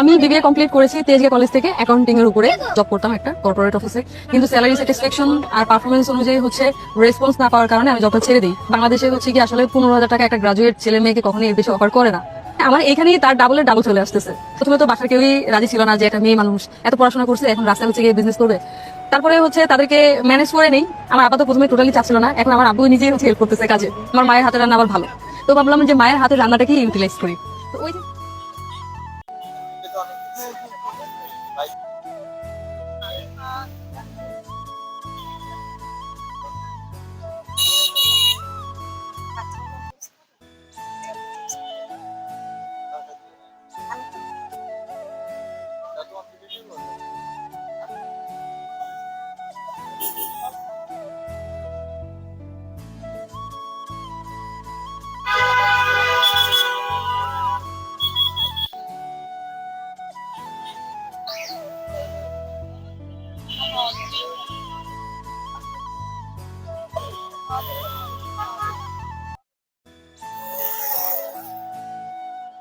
আমি BBA complete করেছি Tejgaon college থেকে অ্যাকাউন্টিং এর উপরে জব করতাম একটা কর্পোরেট অফিসে কিন্তু স্যালারি স্যাটিসফ্যাকশন আর পারফরমেন্স অনুযায়ী হচ্ছে রেসপন্স না পাওয়ার কারণে আমি জবটা ছেড়ে দিই। বাংলাদেশে হচ্ছে কি আসলে পনেরো হাজার টাকা একটা গ্রাজুয়েট ছেলে মেয়েকে কখনোই এর বেশি অফার করে না। আমার এখানেই তার ডাবলের ডাবল চলে আসতেছে। প্রথমে তো বাসার কেউই রাজি ছিল না যে একটা মেয়ে মানুষ। এত পড়াশোনা করছে, এখন রাস্তায় হচ্ছে গিয়ে বিজনেস করবে। তারপরে হচ্ছে তাদেরকে ম্যানেজ করে নেই। আমার আপাতত প্রথমে টোটালি চাচ্ছিল না। এখন আমার আব্বু নিজেই হচ্ছে হেল্প করতেছে কাজে। আমার মায়ের হাতে রান্না আবার ভালো। তো ভাবলাম যে মায়ের হাতের রান্নাটাকে ইউটিলাইজ করি। তো ওই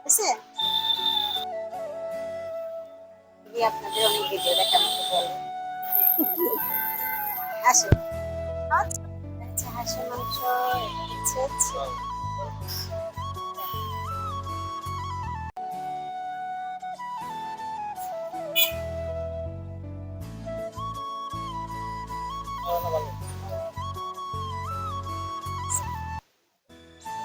আছে? যদি আপনাদের অনেক ভিডিও দেখে আমাকে বলে আসো। আচ্ছা হাঁসের মাংস আচ্ছা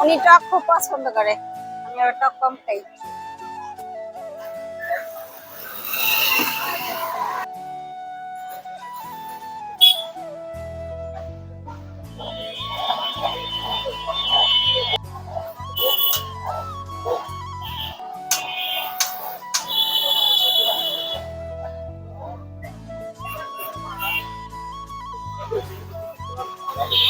উনি টক খুব পছন্দ করে আমি আবার টক কম খাই Ay, madam.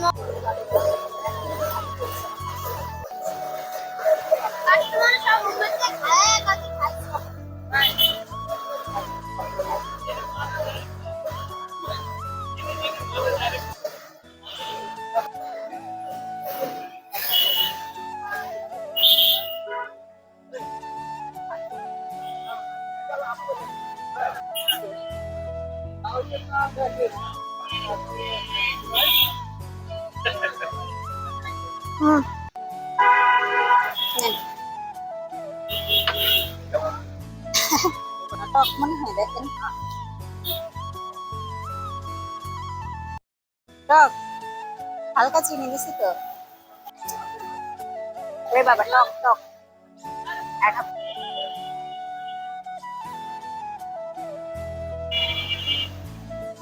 no? Customer sa moment ka kaya kasi kaso. হুম টক মনে হয় দেখেন টক হালকা চিনি দিছি তো রে বাবা টক টক একটা